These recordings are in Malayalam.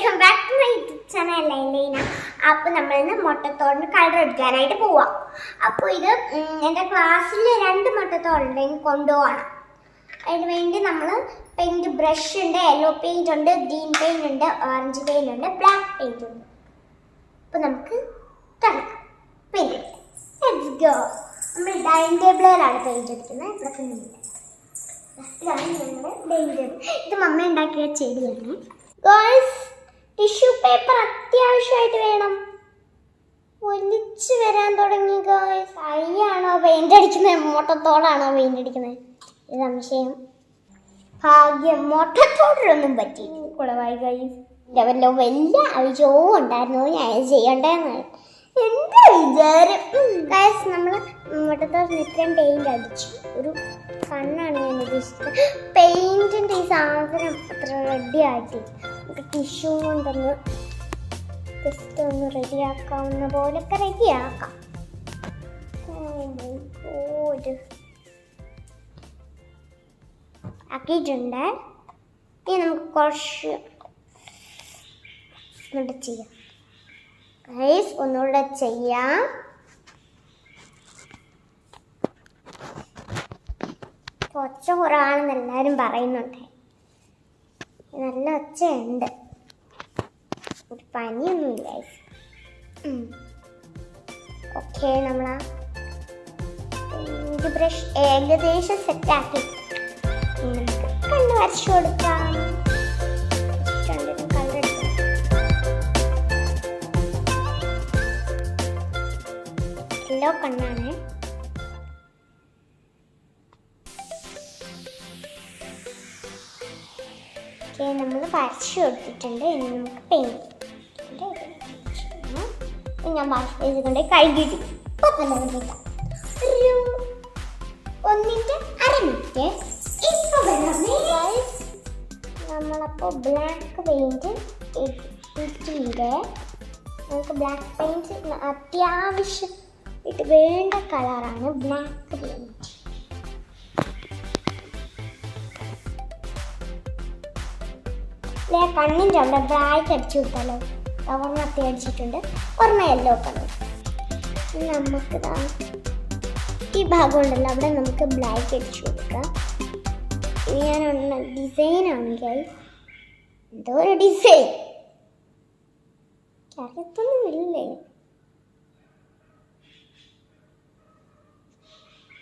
Welcome back to my YouTube channel ലൈലൈന അപ്പോൾ നമ്മൾ ഇന്ന് മുട്ടത്തോടിന് കളർ എടുക്കാനായിട്ട് പോവാം. അപ്പോൾ ഇത് എന്റെ ക്ലാസ്സിൽ രണ്ട് മുട്ടത്തോടുണ്ടെങ്കിൽ കൊണ്ടുപോകണം. അതിന് വേണ്ടി നമ്മൾ പെയിന്റ് ബ്രഷ് ഉണ്ട് യെല്ലോ പെയിന്റ് ഉണ്ട് ഗ്രീൻ പെയിന്റ് ഉണ്ട് ഓറഞ്ച് പെയിന്റ് ഉണ്ട് ബ്ലാക്ക് പെയിന്റ് ഉണ്ട്. അപ്പോൾ നമുക്ക് തുടങ്ങാം. പെയിന്റ് ലെറ്റ്സ് ഗോ നമ്മൾ ഡൈനിങ് ടേബിളിലാണ് പെയിന്റ് എടുക്കുന്നത്. ഇവിടെ ഇതാണ് ഞങ്ങളുടെ ഡൈനിങ് ടേബിൾ ഇത് മമ്മ ഉണ്ടാക്കിയ ചെടിയാണ്. ഗേൾസ് ടിഷ്യൂ പേപ്പർ അത്യാവശ്യമായിട്ട് വേണം. ഒലിച്ച് വരാൻ തുടങ്ങി ഗേൾസ് അയ്യാണോ പെയിന്റ് അടിക്കുന്നത് മോട്ടത്തോടാണോ പെയിന്റ് അടിക്കുന്നത് ഇത് സംശയം. ഭാഗ്യം മോട്ടത്തോടൊന്നും പറ്റി കുളവായി ഗൈസ് ലെവലിലോ വലിയ അവിചോ ഉണ്ടായിരുന്നു. ഞാൻ ചെയ്യണ്ടേന്ന്. എന്താ വിചാരം? നമ്മൾ പെയിന്റ് ഒരു കണ്ണാണ് ഞാൻ ഉദ്ദേശിച്ചത്. പെയിന്റിന്റെ ഈ സാധനം അത്ര റെഡി ആയിട്ടില്ല. നമുക്ക് ടിഷ്യൂ കൊണ്ടൊന്ന് ജസ്റ്റ് ഒന്ന് റെഡിയാക്കാവുന്ന പോലൊക്കെ റെഡിയാക്കാം ഒരു ആക്കിയിട്ടുണ്ട്? ഇനി നമുക്ക് കുറച്ച് ചെയ്യാം. ഗൈസ് ഒന്നുകൂടെ ചെയ്യാം. ഒച്ച കുറവാണെന്ന് എല്ലാവരും പറയുന്നുണ്ട്. നല്ല ഒച്ചയുണ്ട്. ഒരു പനിയൊന്നുമില്ല ഓക്കെ നമ്മൾ ആ ബ്രഷ് ഏകദേശം സെറ്റാക്കി നമുക്ക് കണ്ണ് വരച്ചു കൊടുക്കാം. യെല്ലോ കണ്ണാണ്. നമ്മൾ വരച്ചു കൊടുത്തിട്ടുണ്ട്. ഇനി നമുക്ക് പെയിന്റ് ഞാൻ വാഷ് ചെയ്ത് കൊണ്ട് കഴുകിയിട്ട് ഇപ്പൊ തന്നെ കൊണ്ടിട്ടാം ഒരു ഒന്നിന്റെ അര മിനിറ്റ് ഇപ്പൊ വെള്ളമേ നമ്മളപ്പോൾ ബ്ലാക്ക് പെയിന്റ് ഇട്ടിട്ടുണ്ട്. നമുക്ക് ബ്ലാക്ക് പെയിന്റ് അത്യാവശ്യം ഇത് വേണ്ട കളറാണ് ബ്ലാക്ക് പെയിന്റ് ഇല്ലേ കണ്ണിന്റെ ഉണ്ട് ബ്രായ്ക്ക് അടിച്ചു ഒരെണ്ണം അത്തി അടിച്ചിട്ടുണ്ട്. ഒരെണ്ണം യെല്ലോ കളർ നമുക്ക് ഈ ഭാഗം ഉണ്ടല്ലോ അവിടെ നമുക്ക് ബ്ലാക്ക് അടിച്ചു കൊടുക്കാം. ഇനി ഞാൻ ഒന്ന് ഡിസൈൻ ആണെങ്കിൽ എന്തോ ഒരു ഡിസൈൻ അറിയത്തൊന്നുമില്ലേ?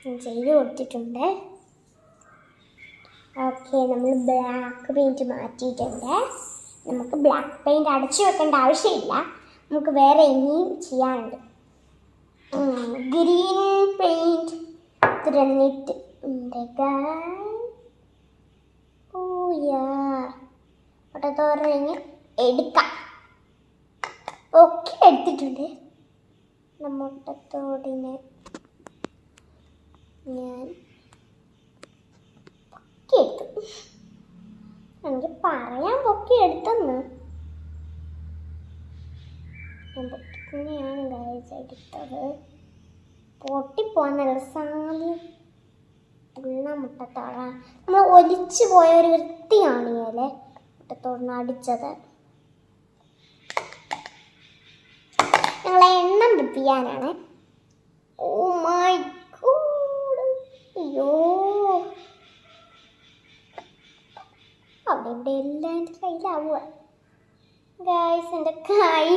ചെയ്ത് കൊടുത്തിട്ടുണ്ട്. ഓക്കെ നമ്മൾ ബ്ലാക്ക് പെയിന്റ് മാറ്റിയിട്ടുണ്ട്. നമുക്ക് ബ്ലാക്ക് പെയിന്റ് അടച്ചു വെക്കേണ്ട ആവശ്യമില്ല. നമുക്ക് വേറെ ഇനിയും ചെയ്യാനുണ്ട്. ഗ്രീൻ പെയിന്റ് ഓയാ ഒട്ടത്തോറിഞ്ഞ് എടുക്കാം. ഓക്കെ എടുത്തിട്ടുണ്ട്. മുട്ടത്തോടിനെ ഞാൻ പൊക്കിയെടുത്തു. എനിക്ക് പറയാൻ പൊക്കി എടുത്തെന്ന് ഞാൻ പൊട്ടിത്തന്നെയാണ് ഗൈസ് എടുത്തത്. പൊട്ടിപ്പോവാന്നുള്ള സാധ്യത ഉള്ള മുട്ടത്തോട. നമ്മൾ ഒലിച്ചു പോയ ഒരു വൃത്തിയാണ് ഇയാലെ മുട്ടത്തോടിന് അടിച്ചത്. ഞങ്ങളെ എണ്ണം പിടിപ്പിക്കാനാണ്. ഓ മൈ ഗോഡ് അയ്യോ. അവിടെ എല്ലാം എന്റെ കയ്യിലാവുക. എന്റെ കൈ.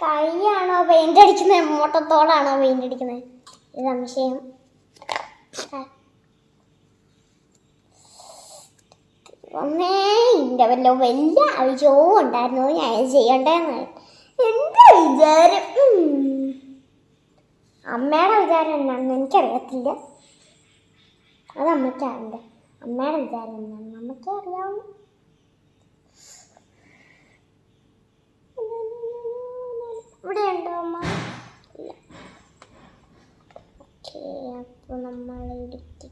കൈയാണോ പെയിന്റ് അടിക്കുന്നത്? മോട്ടത്തോടാണോ പെയിന്റ് അടിക്കുന്നത്? ഇത് സംശയം ഒന്നേ ഇന്റെ വല്ല വലിയ ആവശ്യവും ഉണ്ടായിരുന്നു? ഞാൻ ചെയ്യണ്ടെന്ന്. എന്റെ വിചാരം. അമ്മയുടെ വിചാരം എന്നാണെന്ന് എനിക്കറിയത്തില്ല. അത് അമ്മയ്ക്കറിയില്ല അമ്മയുടെ വിചാരം എന്താണ് അമ്മയ്ക്ക് അറിയാവുന്നു ഇവിടെ ഉണ്ടോ അമ്മ? ഇല്ല. ഓക്കെ അപ്പോൾ നമ്മൾ എടുത്തിട്ടുണ്ട്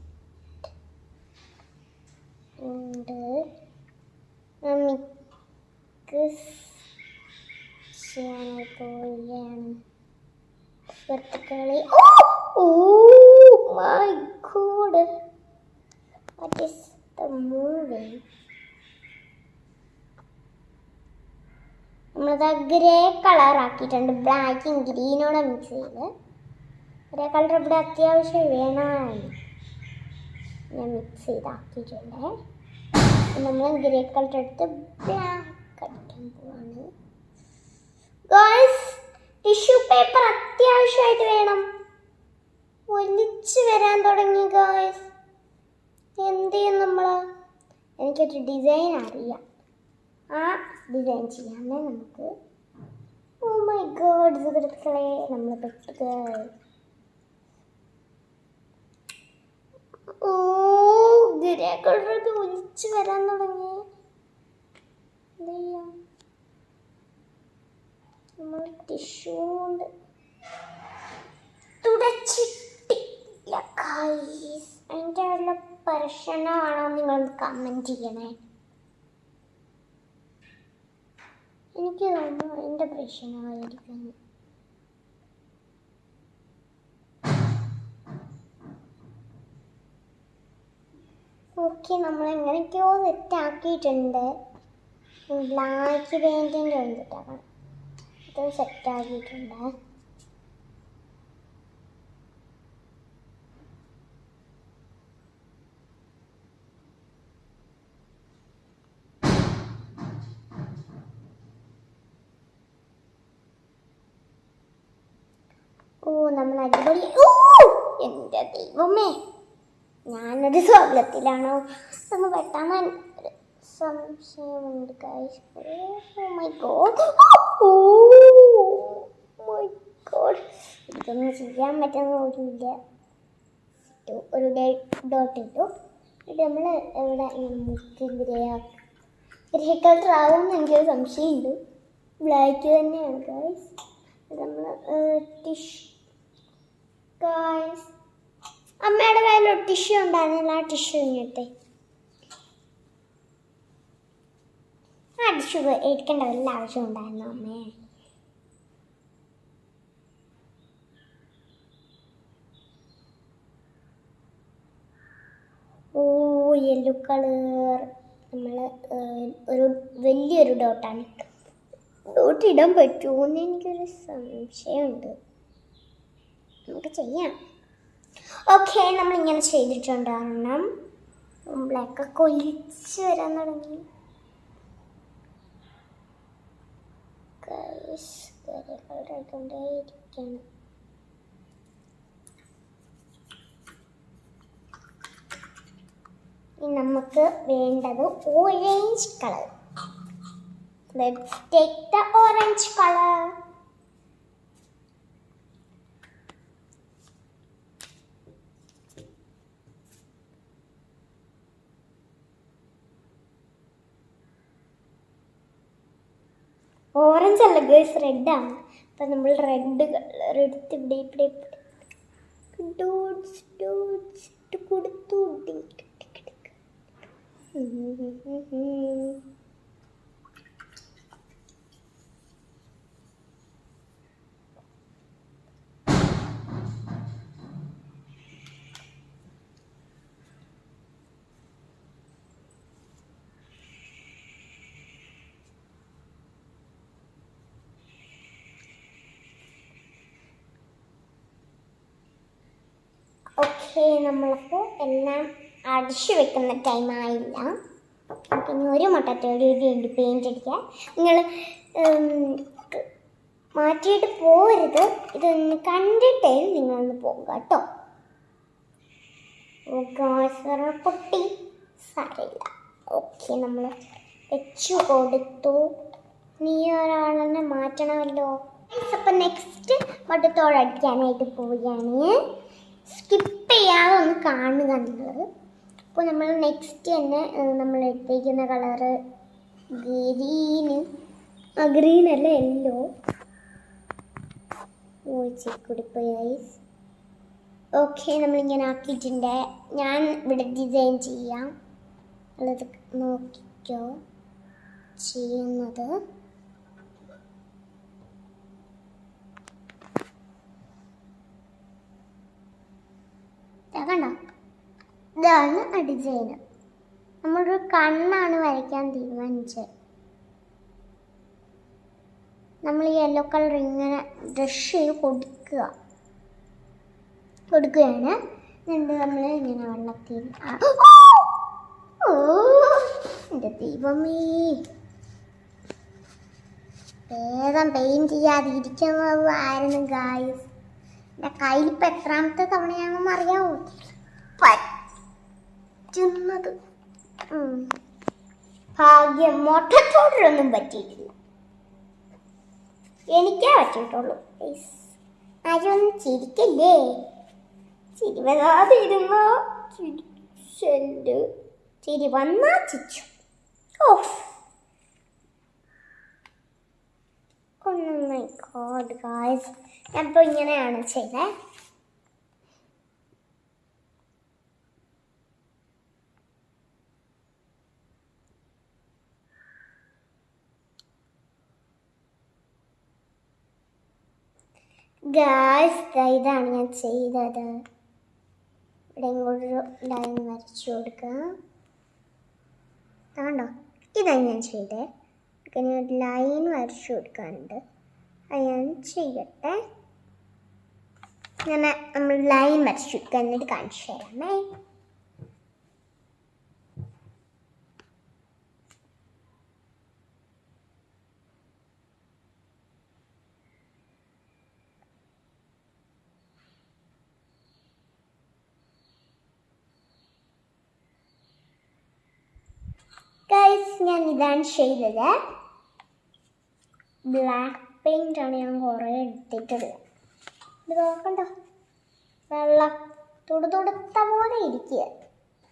മിക്സ് ചെയ്യാൻ പോവുകയാണ്. സുഹൃത്തുക്കളെ ഓ! My god what is the moving നമ്മളത് ഗ്രേ കളർ ആക്കിയിട്ടുണ്ട് ബ്ലാക്കും ഗ്രീനോടെ മിക്സ് ചെയ്ത് ഗ്രേ കളർ ഇവിടെ അത്യാവശ്യം വേണമായിരുന്നു ഞാൻ മിക്സ് ചെയ്താക്കിയിട്ടുണ്ട്. നമ്മൾ ഗ്രേ കളർ എടുത്ത് ബ്ലാക്ക് അടിക്കാൻ പോവാണ്. ഗേൾസ് ടിഷ്യൂ പേപ്പർ അത്യാവശ്യമായിട്ട് വേണം. ഒലിച്ച് വരാൻ തുടങ്ങി ഗേൾസ് എന്ത് ചെയ്യും നമ്മൾ എനിക്കൊരു ഡിസൈൻ അറിയാം. ആ ഡിസൈൻ ചെയ്യാമേ നമുക്ക്. ഓ മൈ ഗോഡ് സുഹൃത്തുക്കളെ നമ്മൾ പെട്ടത്. ഓ ഗിരകളൊക്കെ ഒലിച്ചു വരാൻ തുടങ്ങി. എന്തെയ്യാം? നമ്മൾ ടിഷ്യൂ കൊണ്ട് തുടച്ചിട്ടില്ല കൈസ് അതിന്റെ പ്രശ്നമാണോ നിങ്ങളൊന്ന് കമന്റ് ചെയ്യണേ? എനിക്ക് തോന്നുന്നു എന്റെ പ്രശ്നമായിരിക്കും ഓക്കെ നമ്മൾ എങ്ങനെയൊക്കെയോ സെറ്റാക്കിയിട്ടുണ്ട്. ബ്ലാക്ക് പെയിന്റിന്റെ വന്നിട്ടാണ് അത് സെറ്റാക്കിയിട്ടുണ്ട് ഓ നമ്മൾ അടിപൊളി. ഓ എന്റെ ദൈവമേ ഞാനൊരു സ്വർഗത്തിലാണോ ഒന്ന് പെട്ടെന്ന് ഒരു സംശയമുണ്ട് മൈ ഗോഡ് ഇതൊന്നും ചെയ്യാൻ പറ്റുന്ന ഒരില്ല ഒരു ഡോട്ട് ഇട്ടു. ഇത് നമ്മൾ ഇവിടെ മുക്കി ഗ്രേ എനിക്കൊരു സംശയമുണ്ട്. ബ്ലാക്ക് തന്നെയാണ് ഗൈസ് നമ്മൾ ടിഷ് ഗൈസ് അമ്മയുടെ കയ്യിൽ ടിഷ്യൂ ഉണ്ടായിരുന്നില്ല. ആ ടിഷ്യൂ ഇങ്ങോട്ടെ ആ ടിഷ്യൂ എടുക്കേണ്ട വല്ല ആവശ്യം ഉണ്ടായിരുന്നു അമ്മേ? ഓ യെല്ലോ കളർ നമ്മൾ ഒരു വലിയൊരു ഡോട്ടാണ് ഡോട്ട് ഇടാൻ പറ്റുമോ എന്ന് എനിക്കൊരു സംശയമുണ്ട്. നമുക്ക് ചെയ്യാം. ഓക്കെ നമ്മളിങ്ങനെ ചെയ്തിട്ടുണ്ടാകണം ബ്ലാക്ക് ഒലിച്ച് വരാൻ തുടങ്ങി. ഇനി നമുക്ക് വേണ്ടത് orange colour let take the orange colour orange അല്ല ഗേഴ്സ് റെഡാണ് അപ്പം നമ്മൾ റെഡ് കളർ എടുത്ത് ഇവിടെ ഇവിടെ ഡോട്ട്സ് ഡോട്ട്സ് ഇട്ട് കൊടുത്തു. ഓക്കെ നമ്മളപ്പോൾ എല്ലാം അടിച്ചു വെക്കുന്ന ടൈമായില്ല പിന്നെ ഒരു മുട്ടത്തോടി വേണ്ടി പെയിന്റ് അടിക്കാൻ നിങ്ങൾ മാറ്റിയിട്ട് പോരുത്. ഇതൊന്ന് കണ്ടിട്ടേ നിങ്ങളൊന്ന് പോകുക കേട്ടോ. പൊട്ടി. സാരമില്ല ഓക്കെ നമ്മൾ വെച്ചു കൊടുത്തു. നീ ഒരാളെന്നെ മാറ്റണമല്ലോ. അപ്പം നെക്സ്റ്റ് മട്ടത്തോടടിക്കാനായിട്ട് പോവുകയാണ്. സ്കിപ്പ് ചെയ്യാതെ ഒന്ന് കാണുക എന്നുള്ളത്. അപ്പോൾ നമ്മൾ നെക്സ്റ്റ് തന്നെ നമ്മൾ എടുത്തേക്കുന്ന കളറ് ഗ്രീന് ആ ഗ്രീൻ അല്ല യെല്ലോ ഓ ഓക്കെ നമ്മളിങ്ങനെ ആക്കിയിട്ടുണ്ട്. ഞാൻ ഇവിടെ ഡിസൈൻ ചെയ്യാം. അത് നോക്കിക്കോ. ചെയ്യുന്നത്. കണ്ടോ? ഇതാണ് ആ നമ്മളൊരു കണ്ണാണ് വരയ്ക്കാൻ തീരുമാനിച്ചത്. നമ്മൾ ഈ യെല്ലോ കളർ ഇങ്ങനെ ബ്രഷ് ചെയ്ത് കൊടുക്കുക. കൊടുക്കുകയാണ്. എന്നിട്ട് നമ്മൾ ഇങ്ങനെ വെള്ളത്തിൽ ഓ! എന്റെ ദൈവമേ! വേഗം പെയിന്റ് ചെയ്യാതിരിക്കുന്നത് ആയിരുന്നു ഗായ്സ് കയ്യിൽ ഇപ്പം എത്രാമത്തെ തവണയാണെന്ന് അറിയാമോ പറ്റുന്നത്. ഭാഗ്യം മൊട്ടത്തോടൊന്നും പറ്റിയിട്ടില്ല. എനിക്കേ പറ്റിയിട്ടുള്ളൂ. Guys, ആരും ഒന്നും ചിരിക്കില്ലേ? ചിരി വരാതിരുന്ന ചിരിച്ചെന്റെ ചിരി വന്നാ ചിച്ചു. ഓ മൈ ഗോഡ് ഗായ്സ് ഞാനിപ്പോൾ ഇങ്ങനെയാണ് ചെയ്തേ. ഗായ്സ് ഇതാണ് ഞാൻ ചെയ്തത്. ഇവിടെ ഇങ്ങോട്ടൊരു ലൈൻ വരച്ചു കൊടുക്കുക കണ്ടോ ഇതാണ് ഞാൻ ചെയ്തത് ഇങ്ങനെ ഒരു ലൈൻ വരച്ചു കൊടുക്കാനുണ്ട്. അത് ഞാൻ ചെയ്യട്ടെ. ഇങ്ങനെ നമ്മൾ ലൈൻ വരച്ചു കൊടുക്കുക എന്നിട്ട് കാണിച്ചു തരാമേ. ഗൈസ് ഞാൻ ഇതാണ് ചെയ്തത്. ബ്ലാക്ക് ആണ് ഞാൻ കുറേ എടുത്തിട്ടുള്ളത്. ഇത് നോക്കണ്ട. വെള്ള. തുടു തുടുത്ത പോലെ ഇരിക്കുക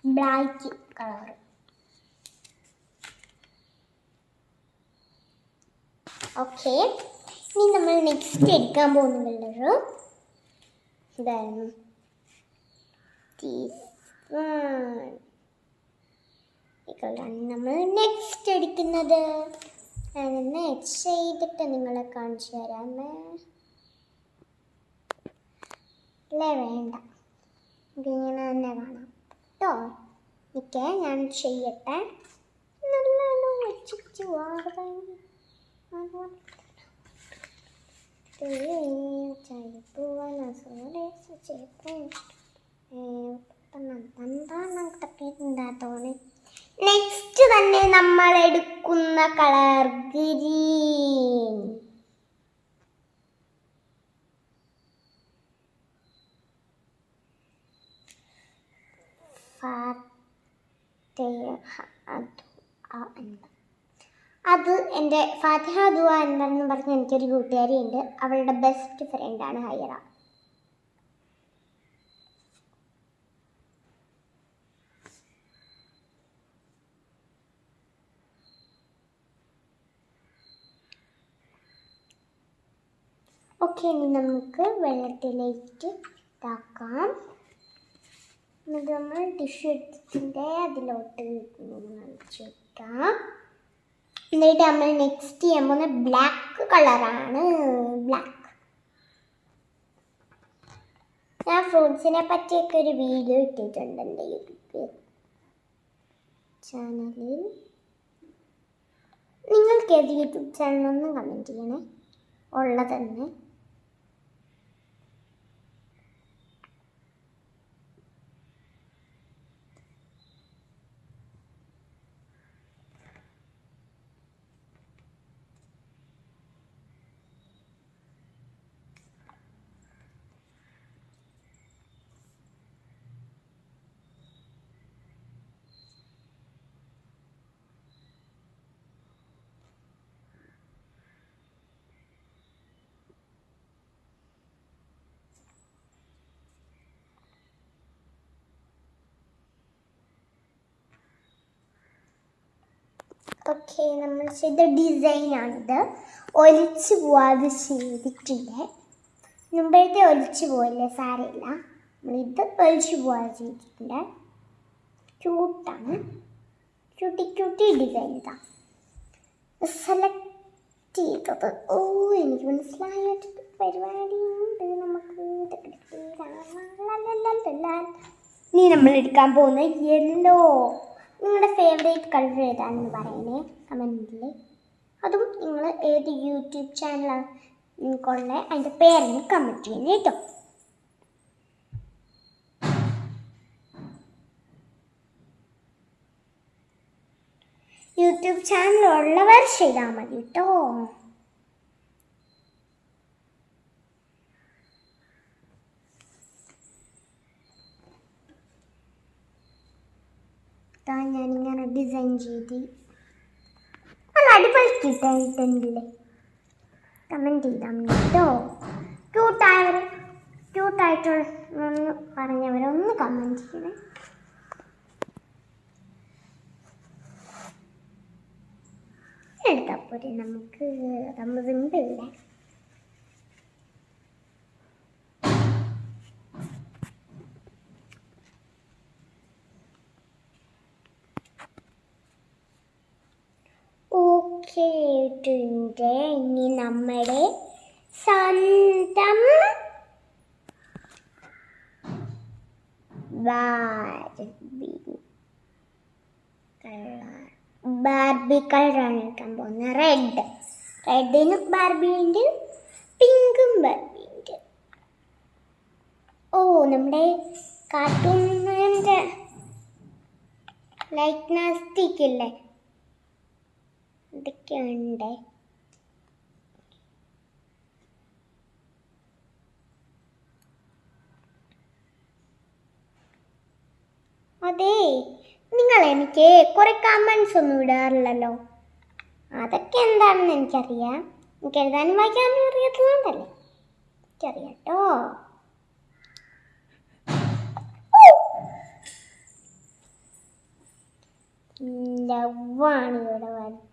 ബ്ലാക്ക് കളർ ഓക്കെ. ഇനി നമ്മൾ നെക്സ്റ്റ് എടുക്കാൻ പോകുന്നുള്ളത് ഇതായിരുന്നു. നമ്മൾ നെക്സ്റ്റ് എടുക്കുന്നത്. ഞാനൊന്ന് ചെയ്തിട്ട് നിങ്ങളെ കാണിച്ചു തരാമേ. അല്ലേ വേണ്ട. ഇതിങ്ങനെ തന്നെ കാണാം. കേട്ടോ നിൽക്കേ ഞാൻ ചെയ്യട്ടെ. നല്ലോണം വെച്ചിട്ട് നെക്സ്റ്റ് തന്നെ? നമ്മൾ എടുക്കുന്ന കളർ ഗ്രീൻ. അത് എന്റെ ഫാത്തിഹ ദുവ എന്താണെന്ന് പറഞ്ഞ് എനിക്കൊരു കൂട്ടുകാരിയുണ്ട്. അവളുടെ ബെസ്റ്റ് ഫ്രണ്ടാണ് ഹൈറ. ഓക്കെ ഇനി നമുക്ക് വെള്ളത്തിലേക്ക് ഇതാക്കാം. എന്നിട്ട് നമ്മൾ ഡിഷ് എടുത്തിട്ടുണ്ട് അതിലോട്ട് വെക്കാം. എന്നിട്ട് നമ്മൾ നെക്സ്റ്റ് ചെയ്യാൻ പോകുന്നത് ബ്ലാക്ക് കളറാണ് ബ്ലാക്ക് ഞാൻ ഫ്രൂട്ട്സിനെ പറ്റിയൊക്കെ ഒരു വീഡിയോ ഇട്ടിട്ടുണ്ട് എന്റെ യൂട്യൂബ് ചാനലിൽ നിങ്ങൾക്ക് ഏത് യൂട്യൂബ് ചാനലൊന്നും കമന്റ് ചെയ്യണേ? ഉള്ളത് തന്നെ. ഓക്കെ നമ്മൾ ചെയ്ത ഡിസൈനാണിത്. ഒലിച്ച് പോവാതെ ചെയ്തിട്ടില്ലേ? മുമ്പേത്തെ ഒലിച്ച് പോയില്ലേ സാരമില്ല നമ്മളിത് ഒലിച്ച് പോവാതെ ചെയ്തിട്ടുണ്ട്. ക്യൂട്ടാണ്. ക്യൂട്ടി ക്യൂട്ടി ഡിസൈൻ ഇതാ. സെലക്ട് ചെയ്തത്. ഓ എനിക്ക് മനസ്സിലായിട്ട് പരിപാടിയുണ്ട് നമുക്ക് ഇനി നമ്മൾ എടുക്കാൻ പോകുന്ന യെല്ലോ. നിങ്ങളുടെ ഫേവറേറ്റ് കളർ ഏതാണെന്ന് പറയണേ? കമന്റിൽ അതും നിങ്ങൾ ഏത് യൂട്യൂബ് ചാനലാണ് നിങ്ങൾക്കുള്ള അതിന്റെ പേരിന് കമന്റ് ചെയ്യണം കേട്ടോ. യൂട്യൂബ് ചാനലുള്ളവർ ചെയ്താൽ മതി കേട്ടോ. ഇതാ ഞാനിങ്ങനെ ഡിസൈൻ ചെയ്ത് നല്ല അടിപൊളി കിട്ടായിട്ടുണ്ടല്ലേ കമന്റ് ചെയ്താൽ മതി കേട്ടോ ക്യൂട്ടായവർ ക്യൂട്ടായിട്ടുള്ള പറഞ്ഞവരൊന്ന് കമന്റ് ചെയ്യണേ. എടുത്താൽ പോരെ നമുക്ക്. നമ്മൾ സിമ്പിളില്ലേ കേട്ടിട്ടുണ്ട്. ഇനി നമ്മുടെ സ്വന്തം ബാർബി കളറാണ് എടുക്കാൻ പോകുന്നത് റെഡ്. ബാർബി ഉണ്ട് പിങ്കും ബാർബി ഉണ്ട് ഓ നമ്മുടെ കാർട്ടൂണിന്റെ ലൈറ്റ് നാസ്റ്റിക്കില്ലേ ഇതൊക്കെയുണ്ട് അതെ നിങ്ങൾ എനിക്ക് കുറെ കമൻസ് ഒന്നും ഇടാറില്ലല്ലോ. അതൊക്കെ എന്താണെന്ന് എനിക്കറിയാം. എനിക്ക് എഴുതാനും വായിക്കാനും അറിയാത്തതുകൊണ്ടല്ലേ. എനിക്കറിയാം കേട്ടോ ലവാണ് ഇവിടെ വരച്ചത്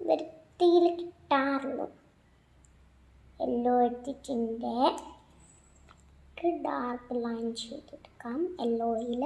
വൃത്തിയിൽ കിട്ടാറുള്ളൂ. യെല്ലോ എടുത്തിട്ടുണ്ട് ഡാർക്ക് ലൈൻ ചെയ്തെടുക്കാം. യെല്ലോയിൽ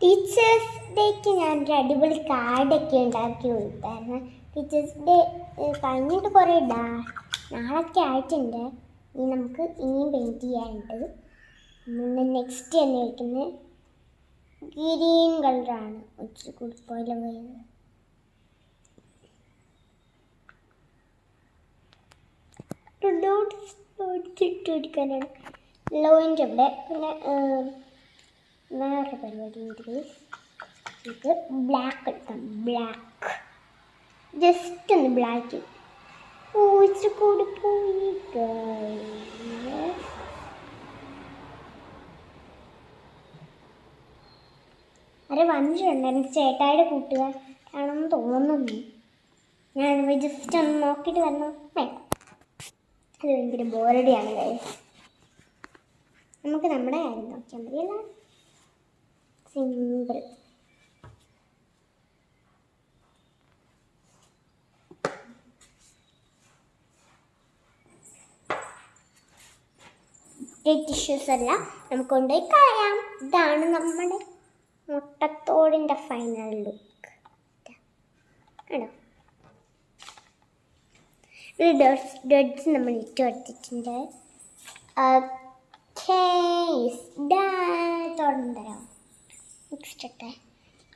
ടീച്ചേഴ്സ് ഡേക്ക് ഞാൻ ഒരു അടിപൊളി കാർഡൊക്കെ ഉണ്ടാക്കി കൊടുത്തായിരുന്നു ടീച്ചേഴ്സ് ഡേ കഴിഞ്ഞിട്ട് കുറേ ഡാ നാളൊക്കെ ആയിട്ടുണ്ട് ഇനി നമുക്ക് ഇനിയും പെയിന്റ് ചെയ്യാനുണ്ട് നമ്മൾ നെക്സ്റ്റ് എന്ന് വയ്ക്കുന്നത് ഗ്രീൻ കളറാണ് ഒത്തിരി കുടിപ്പോയില്ല പോയത് ഡോട്ട്സ് ഡോട്ട്സ് ഇട്ട് കൊടുക്കാനാണ് ലോയിന്റെ അവിടെ പിന്നെ വേറെ പരിപാടി ഉണ്ട്. ഇത് ബ്ലാക്ക് എടുക്കാം ബ്ലാക്ക് ജസ്റ്റ് ഒന്ന് ബ്ലാക്ക് പൂച്ച കൂടി പോയി. അരെ വന്നിട്ടുണ്ട് എനിക്ക് ചേട്ടായുടെ കൂട്ടുകാരാണെന്ന് തോന്നുന്നു. ഞാൻ ജസ്റ്റ് ഒന്ന് നോക്കിയിട്ട് വരണം? വേണ്ട അത് ഭയങ്കര ബോറടിയാണ് കാര്യം നമുക്ക് നമ്മുടെ കാര്യം നോക്കിയാൽ മതിയല്ലോ. സിമ്പിൾ ടിഷ്യൂസ് എല്ലാം നമുക്ക് കൊണ്ടുപോയി കളയാം. ഇതാണ് നമ്മുടെ മുട്ടത്തോടിന്റെ ഫൈനൽ ലുക്ക് ആണോ ഇത് ഡെഡ്സ് ഡോട്ട്സ് നമ്മൾ ഇട്ട് കൊടുത്തിട്ടുണ്ട് തുറന്നു നെക്സ്റ്റ് നെക്സ്റ്റത്തെ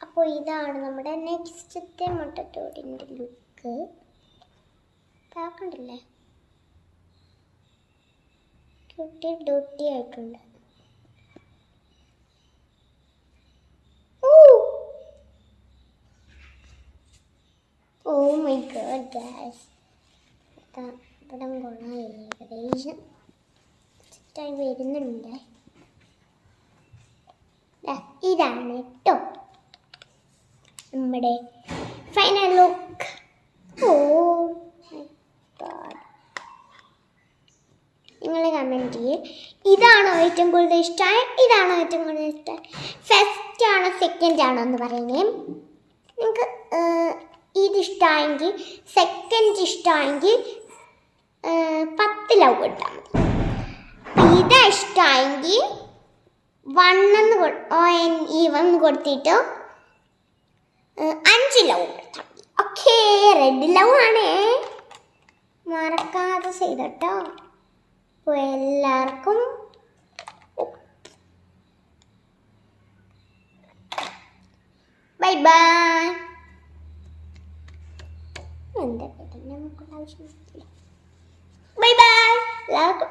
അപ്പോൾ ഇതാണ് നമ്മുടെ നെക്സ്റ്റത്തെ മുട്ടത്തോടിന്റെ ലുക്ക്. പാക്കണ്ടല്ലേ ക്യൂട്ടി ഡ്യൂട്ടി ആയിട്ടുണ്ട്. Oh my god guys. ഇവിടെ ഗുണമായി ഏകദേശം. സെറ്റായി വരുന്നുണ്ട്. ഇതാണ് കേട്ടോ നമ്മുടെ ഫൈനൽ ലുക്ക് ഓ നിങ്ങൾ കമന്റ് ചെയ്യേ. ഇതാണോ ഏറ്റവും കൂടുതൽ ഇഷ്ടമായ ഇതാണോ ഏറ്റവും കൂടുതൽ ഇഷ്ടം ഫസ്റ്റ് ആണോ സെക്കൻഡ് ആണോ എന്ന് പറയണേ നിങ്ങൾക്ക് ഇതിഷ്ടമായെങ്കിൽ സെക്കൻഡ് ഇഷ്ടമായെങ്കിൽ പത്ത് ലവ് കിട്ടാം മതി. ഇതാ ഇഷ്ടമായെങ്കിൽ വണ്ണെന്ന് ഈ വന്ന് കൊടുത്തിട്ട് ഏഹ്, അഞ്ച് ലവ് കൊടുത്താൽ മതി. ഓക്കേ റെഡ് ലവ് ആണേ. മറക്കാതെ ചെയ്തട്ടോ. അപ്പോൾ എല്ലാവർക്കും ബൈ ബൈ എന്താ നമുക്കുള്ള ആവശ്യമില്ല. ബൈ ബൈ എല്ലാവർക്കും